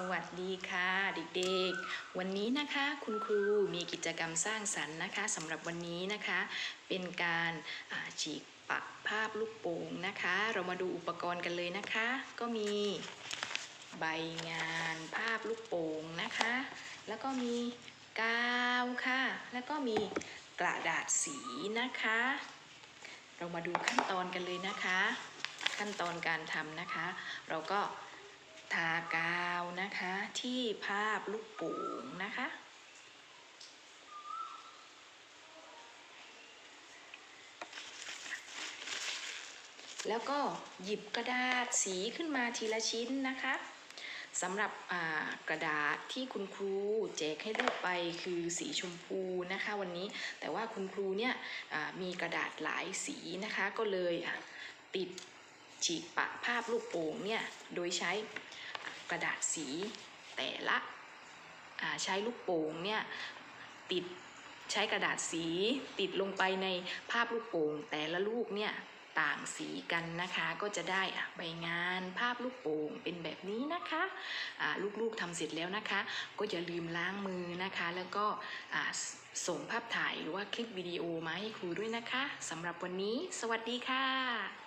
สวัสดีค่ะเด็กๆ วันนี้นะคะคุณครูมีกิจกรรมสร้างสรรค์นะคะสำหรับวันนี้นะคะ เป็นการาฉีกปะภาพลูกโป่งนะคะ เรามาดูอุปกรณ์กันเลยนะคะ ก็มีใบงานภาพลูกโป่งนะคะ แล้วก็มีกาวค่ะ แล้วก็มีกระดาษสีนะคะ เรามาดูขั้นตอนกันเลยนะคะ ขั้นตอนการทำนะคะ เราก็ากาวนะคะที่ภาพลูกโป่งนะคะ แล้วก็หยิบกระดาษสีขึ้นมาทีละชิ้นนะคะสำหรับกระดาษที่คุณครูแจกให้ลูกไปคือสีชมพูนะคะ วันนี้แต่ว่าคุณครูเนี่ยมีกระดาษหลายสีนะคะ ก็เลยติดฉีกปะภาพลูกโป่งเนี่ย โดยใช้ กระดาษสีแต่ละใช้ลูกโป่งเนี่ยติดใช้กระดาษสีติดลงไปในภาพลูกโป่งแต่ละลูกเนี่ยต่างสีกันนะคะก็จะได้ใบงานภาพลูกโป่งเป็นแบบนี้นะคะลูกๆทำเสร็จแล้วนะคะ ก็อย่าลืมล้างมือนะคะ แล้วก็สส่งภาพถ่ายหรือว่าคลิปวิดีโอมาให้ครูด้วยนะคะสำหรับวันนี้ สวัสดีค่ะ